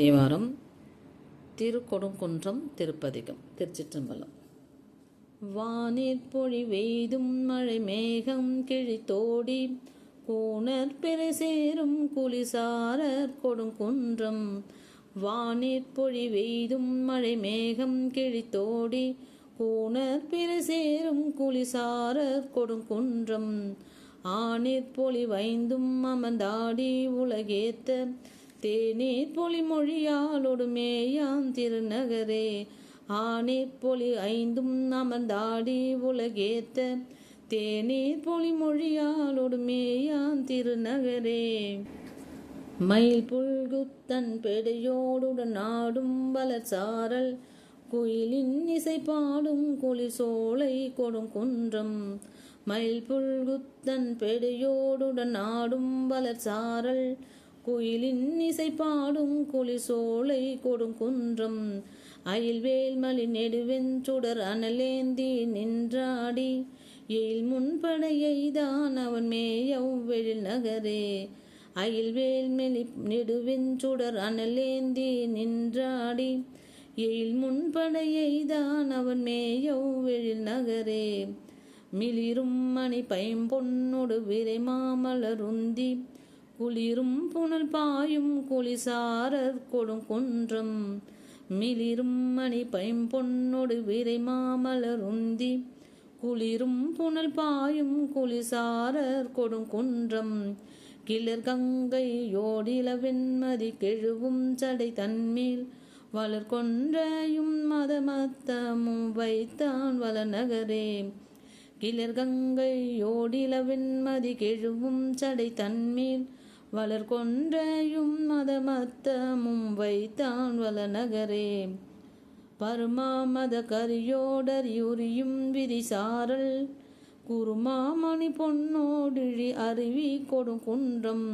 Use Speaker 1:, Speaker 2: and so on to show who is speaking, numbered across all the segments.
Speaker 1: தேவாரம் திருக்கொடுங்குன்றம் திருப்பதிகம் திருச்சிற்றம்பலம். வானிற் பொழி வெய்தும் மழை மேகம் கிழித்தோடி கூணர் பெரு சேரும் குளிசாரர் கொடுங்குன்றம். வானிற் பொழி வெய்தும் மழை மேகம் கிழித்தோடி கூணர் பெரு சேரும் குளிசாரர் கொடுங்குன்றம். ஆனிற் வைந்தும் அமர்ந்தாடி உலகேத்த தேநீர் பொலிமொழியாலோடு மேயாம் திருநகரே. ஆனே பொலி ஐந்தும் அமர்ந்தாடி உலகேத்த. தேநீர் பொலிமொழியாலோடு மேயாம் திருநகரே. மயில் புல்குத்தன் பெடையோடுடன் நாடும் வளர் சாரல் குயிலின் இசை பாடும் குளிர் சோலை கொடும் குன்றம். மயில் புல்குத்தன் பெடையோடுடன் நாடும் வளர் சாரல் குயிலின் இசை பாடும் குளிர் சோலை கொடுங்குன்றம் அயில்வேல் மலி நெடுவெஞ்சுடர் அனலேந்தி நின்றாடி. எயில் முன்படையைதான் அவன் மேயவ்வெழில் நகரே. அயில்வேல் மெலி நெடுவெஞ்சுடர் அனலேந்தி நின்றாடி. எயில் முன்படையைதான் அவன் மேயவ்வெழில் நகரே. மிளிரும் மணி பைம்பொன்னொடு விரை மாமலருந்தி குளிரும் புனல் பாயும் குளிசாரர் கொடுங்குன்றம் மிளிரும் மணி பைம்பொன்னொடு விரை மாமலருந்தி குளிரும் புனல் பாயும் குளிசாரர் கொடுங்குன்றம் கிளர் கங்கை யோடிலவெண்மதி கெழுவும் சடை தன்மேல். வளர் கொன்றையும் மதமத்தமும் வைத்தான் வள நகரே. கிளர் கங்கை யோடிலவெண்மதி கெழுவும் சடை தன்மேல். வளர் கொன்றையும் மதமத்தமும் வைத்தான் வளநகரே. பருமாமத கரியோடறியுரியும் விரிசாரல் குருமாமணி பொன்னோடிழி அருவி கொடுங்குன்றம்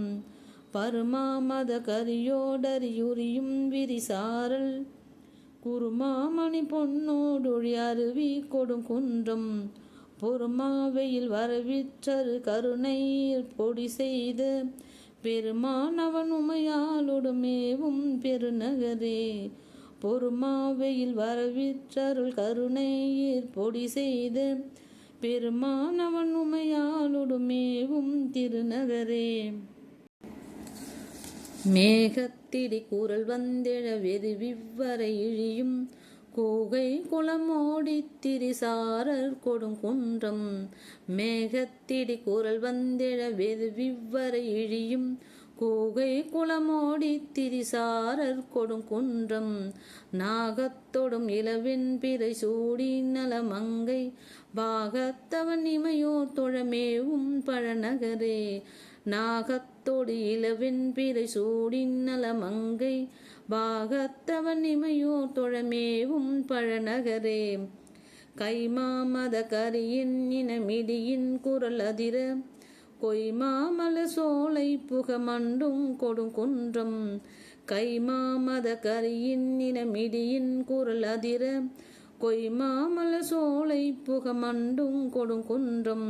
Speaker 1: பருமாமத கரியோடறியுரியும் விரிசாரல் குருமாமணி பொன்னோடொழி அருவி கொடுங்குன்றம் பொறுமாவையில் வரவிற்றரு கருணை பொடி செய்து பெருமானவன் அவன் உமையாலொடுமேவும் பெருநகரே. பொறுமாவையில் வரவிற்றருள் கருணையில் பொடி செய்த பெருமானவன் அவன் உமையாலொடுமேவும் திருநகரே. மேகத்திடி குரல் வந்தெழ வெறுவிவ்வரை இழியும் கூகை குளமோடி திரிசாரர் கொடுங்குன்றம் மேகத்திடி குரல் வந்தெழ வெறுவிவ்வரை இழியும். கூகை குளமோடி திரிசாரர் கொடுங்குன்றம் நாகத்தொடும் இளவெண் பிறை சூடி நலமங்கை. பாகத்தவன் இமையோர் தொழமேவும் பழநகரே. நாகத்தோடு இளவெண் பிறை சூடி நலமங்கை. பாகத்தவன் இமையோர் தொழமேவும் பழநகரே. கைமாமத கரியின் இனமிடியின் குரல் அதிர கொய்மாமல சோலை புகமண்டும் கொடுங்குன்றம் கைமாமத கரியின் இனமிடியின் குரல் அதிர கொய்மாமல சோலை புகமண்டும் கொடுங்குன்றம்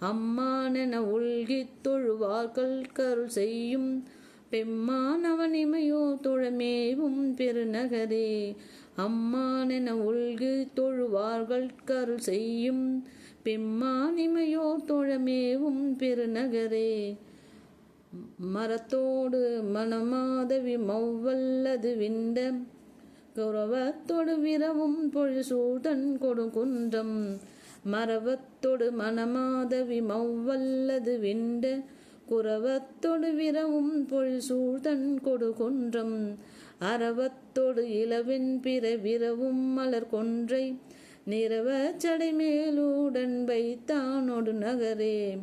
Speaker 1: அம்மானென உள்கித் தொழுவார்கள் கருள் செய்யும் பெம்மானவனிமையோ தொழமேவும் பெருநகரே. அம்மானென உள்கு தொழுவார்கள் கருள் செய்யும் பெம்மானிமையோ தொழமேவும் பெருநகரே. மரத்தோடு மணமாதவி மௌவல்லது விண்ட கௌரவத்தோடு விரவும் பொழுசூதன் கொடுங்குன்றம். மரவத்தோடு மணமாதவி மௌவல்லது விண்ட குரவத்தொடு விரவும் கொடு கொன்றம். அறவத்தொடு இளவின் பிற விரவும் மலர் கொன்றை. நிறவ சடை மேலுடன் வைத்தானொடு நகரே.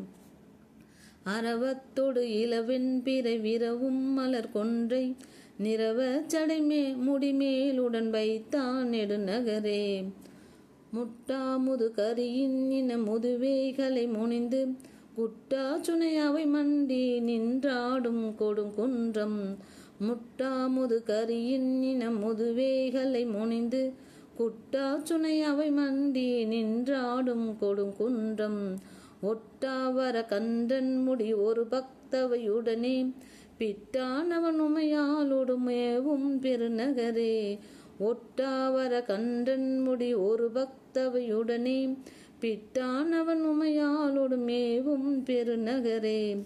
Speaker 1: அறவத்தொடு இளவின் பிற விரவும் மலர் கொன்றை. நிறவ சடைமே முடிமேலுடன் வைத்தான் நெடுநகரே முட்டாமுது கரியின் இன முதுவேகளை முனிந்து. புட்டா சுனையாவை மண்டி நின்றாடும் கொடுங்குன்றம் முட்டாமுது கரியின் இன முதுவேகளை முனிந்து குட்டா சுனையாவை மண்டி நின்றாடும் கொடுங்குன்றம் ஒட்டாவர கன்றன் முடி ஒரு பக்தவையுடனே பிட்டானவன் அவன் பெருநகரே. ஒட்டாவர கன்றன் முடி ஒரு பக்தவையுடனே பிட்டான் அவன் உமையாலொடுமேவும் பெருநகரே.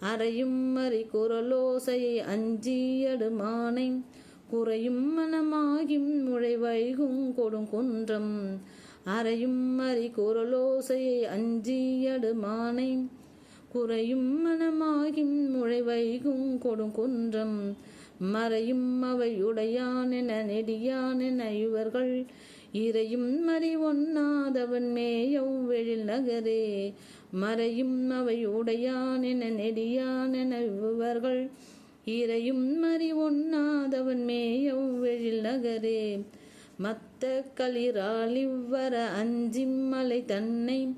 Speaker 1: அறையும் மறை குரலோசையை அஞ்சியடுமானை குறையும் மனமாகிம் முளை வைகும் கொடுங்குன்றம் அறையும் மறி குரலோசையை அஞ்சியடுமானை குறையும் மனமாகிம் முளை வைகும் கொடுங்குன்றம் மறையும் அவையுடையான் என இவர்கள். இறையும் மறி ஒன்னாதவன் மேயவ் வெழில் நகரே. மறையும் அவையுடையான் என இவர்கள். இறையும் மறி ஒன்னாதவன் மேயவ் வெழில் நகரே. மத்த களிரால் இவ்வர அஞ்சிம்மலை தன்னை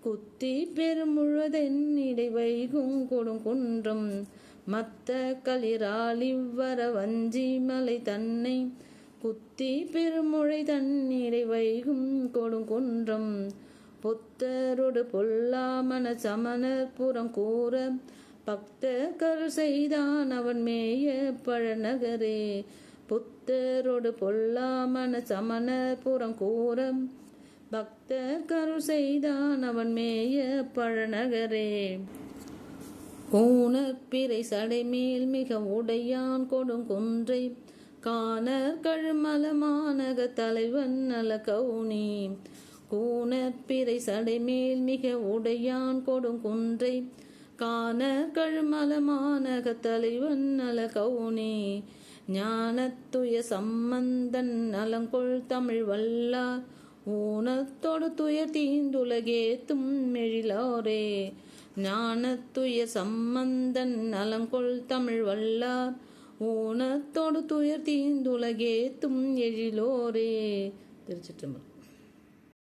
Speaker 1: குத்தி பெருமுழுதென் இடை வைகும் கொடுங்குன்றம். மத்த களிரால் வஞ்சி மலை தன்னை குத்தி பெருமுழை தண்ணீரை வைகும் கொடுங்குன்றம் பொத்தரொடு பொல்லாமன சமணர் புறம் கூற பக்த கரு செய்தான் அவன் மேய பழநகரே. புத்தரோடு பொல்லாமன சமணர் புறம் கூற பக்த கரு செய்தான் அவன் மேய பழநகரே. ஊனப்பிறை சடைமேல் மிக உடையான் கொடுங்குன்றை காணர் கழுமலமானக தலைவன் நல கவுனி. கூனப்பிறை சடைமேல் மிக உடையான் கொடுங்குன்றை காணர் கழுமலமானக தலைவன் நல கவுனி. ஞானத்துய சம்பந்தன் நலங்கொள் தமிழ் வல்லார் ஊனத்தோடு துயர் தீந்துலகேத்தும் மெழிலாரே. ஞானத்துய சம்பந்தன் நலங்கொள் தமிழ் வல்லார். ஊனத்தோடு துயர் தீந்துலகேத்தும் எழிலோரே. திருச்சிற்றம்பலம்.